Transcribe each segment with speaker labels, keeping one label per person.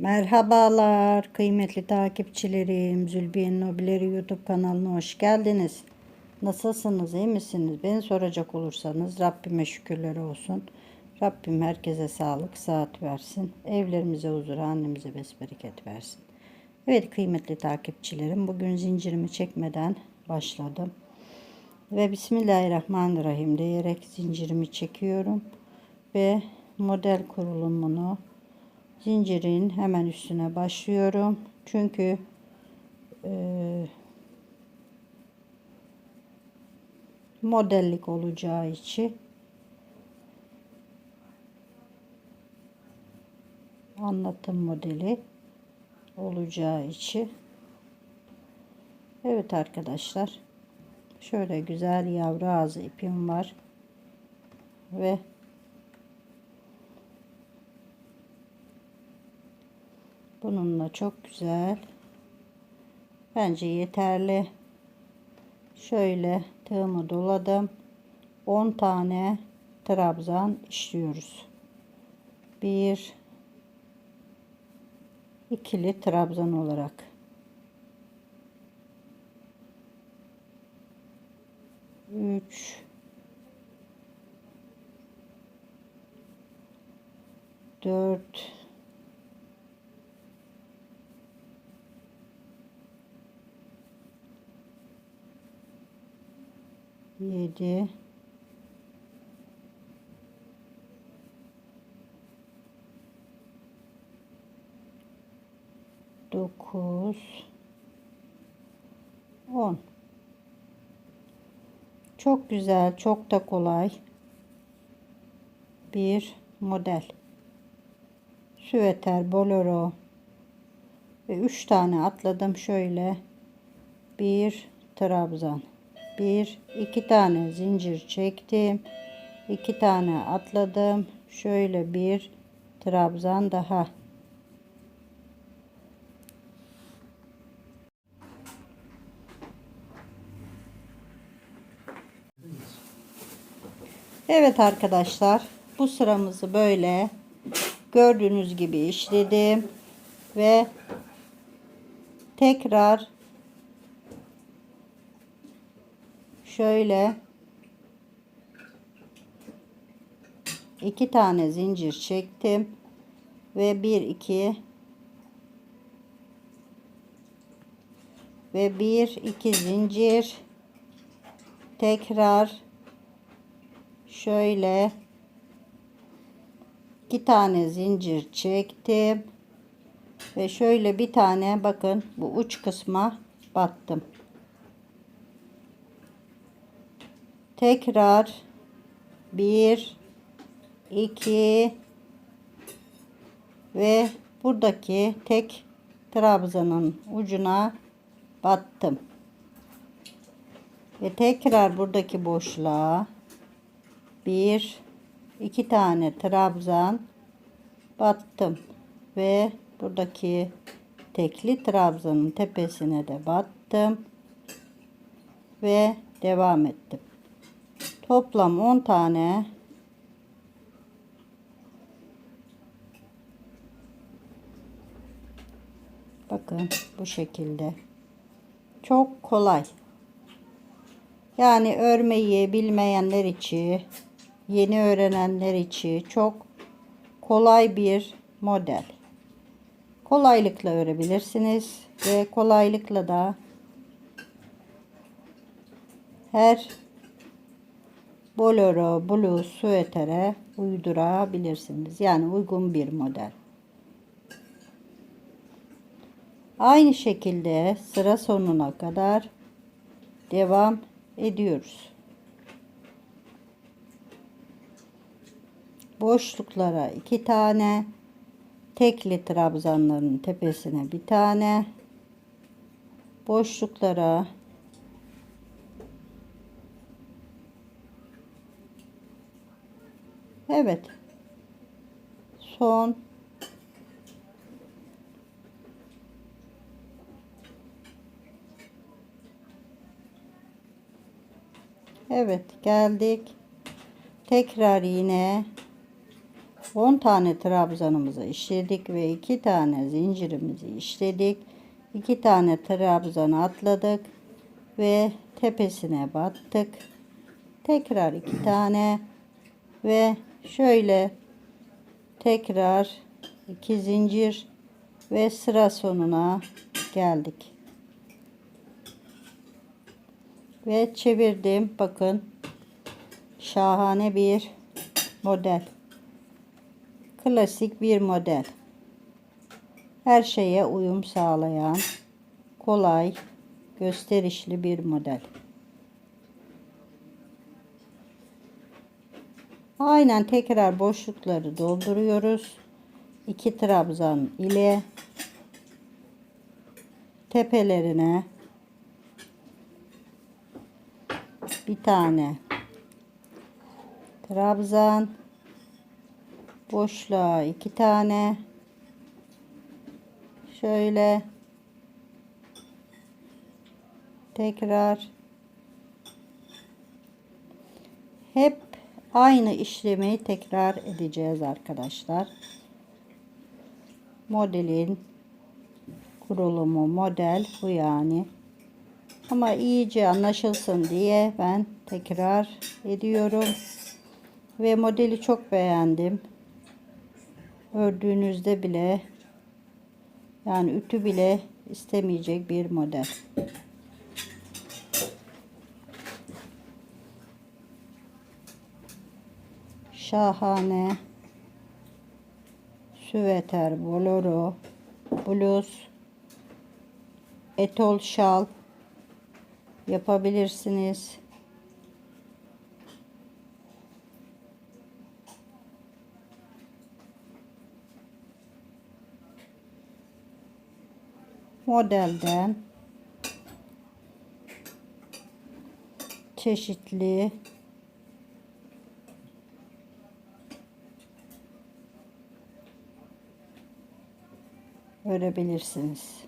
Speaker 1: Merhabalar kıymetli takipçilerim. Zülbiye'nin Hobileri YouTube kanalına hoş geldiniz. Nasılsınız, iyi misiniz? Beni soracak olursanız Rabbime şükürler olsun. Rabbim herkese sağlık, saat versin. Evlerimize huzur, annemize besbereket versin. Evet kıymetli takipçilerim, bugün zincirimi çekmeden başladım. Ve Bismillahirrahmanirrahim diyerek zincirimi çekiyorum. Ve model kurulumunu zincirin hemen üstüne başlıyorum. Çünkü e, modellik olacağı için anlatım modeli olacağı için Evet arkadaşlar şöyle güzel yavru ağzı ipim var ve Bununla çok güzel. Bence yeterli. Şöyle tığımı doladım. 10 tane trabzan işliyoruz. Bir ikili trabzan olarak. Üç dört 7 9 10 Çok güzel, çok da kolay bir model. Süveter, bolero ve 3 tane atladım şöyle. Bir trabzan bir iki tane zincir çektim. İki tane atladım. Şöyle bir trabzan daha. Evet arkadaşlar bu sıramızı böyle gördüğünüz gibi işledim ve tekrar şöyle. İki tane zincir çektim. Ve bir iki. Ve bir iki zincir. Tekrar. Şöyle. İki tane zincir çektim. Ve şöyle bir tane bakın bu uç kısma battım tekrar. Bir iki ve buradaki tek trabzanın ucuna battım. Ve tekrar buradaki boşluğa bir iki tane trabzan battım. Ve buradaki tekli trabzanın tepesine de battım ve devam ettim Toplam 10 tane Bakın bu şekilde. Çok kolay. Yani örmeyi bilmeyenler için, yeni öğrenenler için çok kolay bir model. Kolaylıkla örebilirsiniz ve kolaylıkla da her bolero, bluz, süetere uydurabilirsiniz. Yani uygun bir model. Aynı şekilde sıra sonuna kadar devam ediyoruz. Boşluklara iki tane tekli trabzanların tepesine bir tane boşluklara Evet. Son. Evet geldik. Tekrar yine 10 tane trabzanımızı işledik ve 2 tane zincirimizi işledik. 2 tane trabzan atladık ve tepesine battık. Tekrar 2 tane ve şöyle tekrar 2 zincir ve sıra sonuna geldik. Ve çevirdim. Bakın şahane bir model. Klasik bir model. Her şeye uyum sağlayan, kolay, gösterişli bir model. Aynen tekrar boşlukları dolduruyoruz. 2 trabzan ile tepelerine bir tane trabzan boşluğa iki tane şöyle tekrar hep aynı işlemi tekrar edeceğiz arkadaşlar. Modelin kurulumu model bu yani. Ama iyice anlaşılsın diye ben tekrar ediyorum. Ve modeli çok beğendim. Ördüğünüzde bile yani ütü bile istemeyecek bir model. Şahane süveter, bolero, bluz, etol şal yapabilirsiniz. modelden çeşitli örebilirsiniz.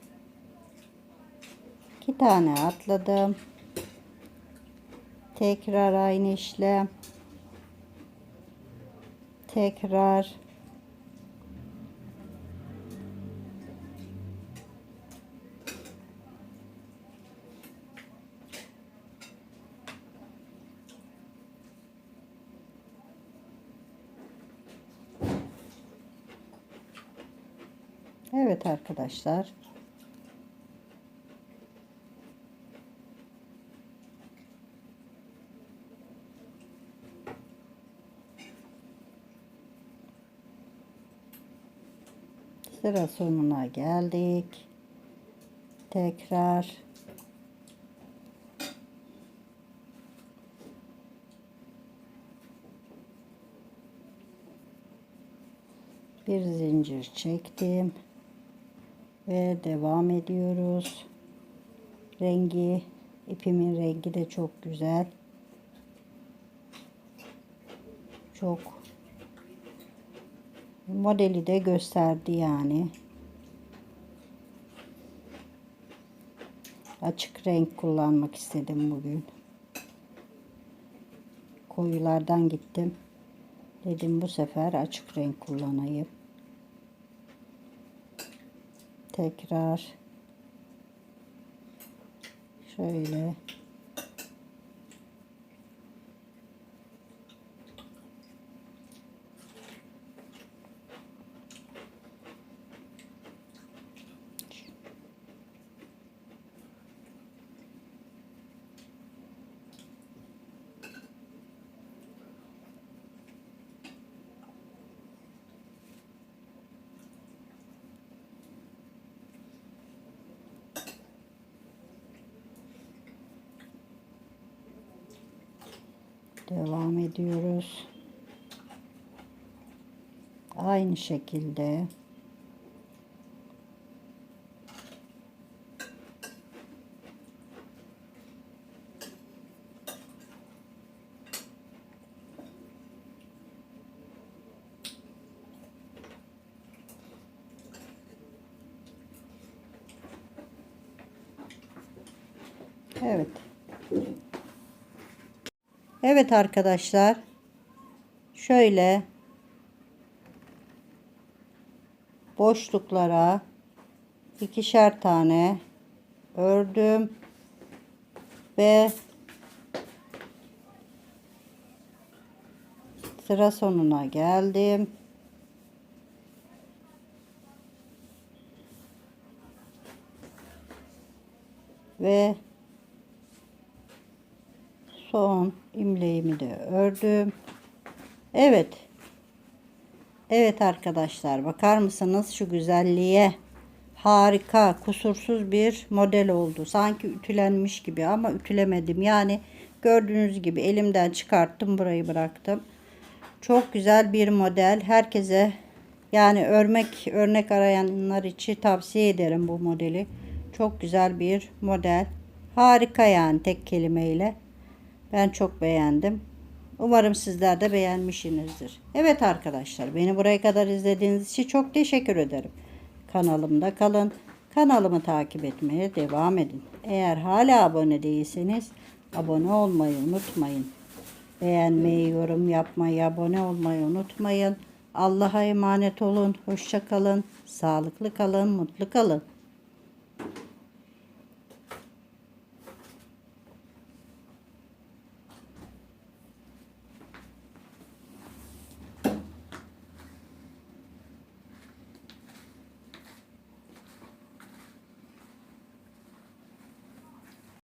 Speaker 1: İki tane atladım. Tekrar aynı işlem. Tekrar Evet arkadaşlar. Sıra sonuna geldik. Tekrar bir zincir çektim ve devam ediyoruz. Rengi ipimin rengi de çok güzel. Çok modeli de gösterdi yani. Açık renk kullanmak istedim bugün. Koyulardan gittim. Dedim bu sefer açık renk kullanayım tekrar. Şöyle Devam ediyoruz. Aynı şekilde Evet. Evet arkadaşlar. Şöyle boşluklara ikişer tane ördüm ve sıra sonuna geldim. Ve son imleğimi de ördüm. Evet. Evet arkadaşlar bakar mısınız şu güzelliğe? Harika, kusursuz bir model oldu. Sanki ütülenmiş gibi ama ütülemedim. Yani gördüğünüz gibi elimden çıkarttım, burayı bıraktım. Çok güzel bir model. Herkese yani örmek, örnek arayanlar için tavsiye ederim bu modeli. Çok güzel bir model. Harika yani tek kelimeyle. Ben çok beğendim. Umarım sizler de beğenmişsinizdir. Evet arkadaşlar beni buraya kadar izlediğiniz için çok teşekkür ederim. Kanalımda kalın. Kanalımı takip etmeye devam edin. Eğer hala abone değilseniz abone olmayı unutmayın. Beğenmeyi, yorum yapmayı, abone olmayı unutmayın. Allah'a emanet olun. Hoşça kalın. Sağlıklı kalın, mutlu kalın.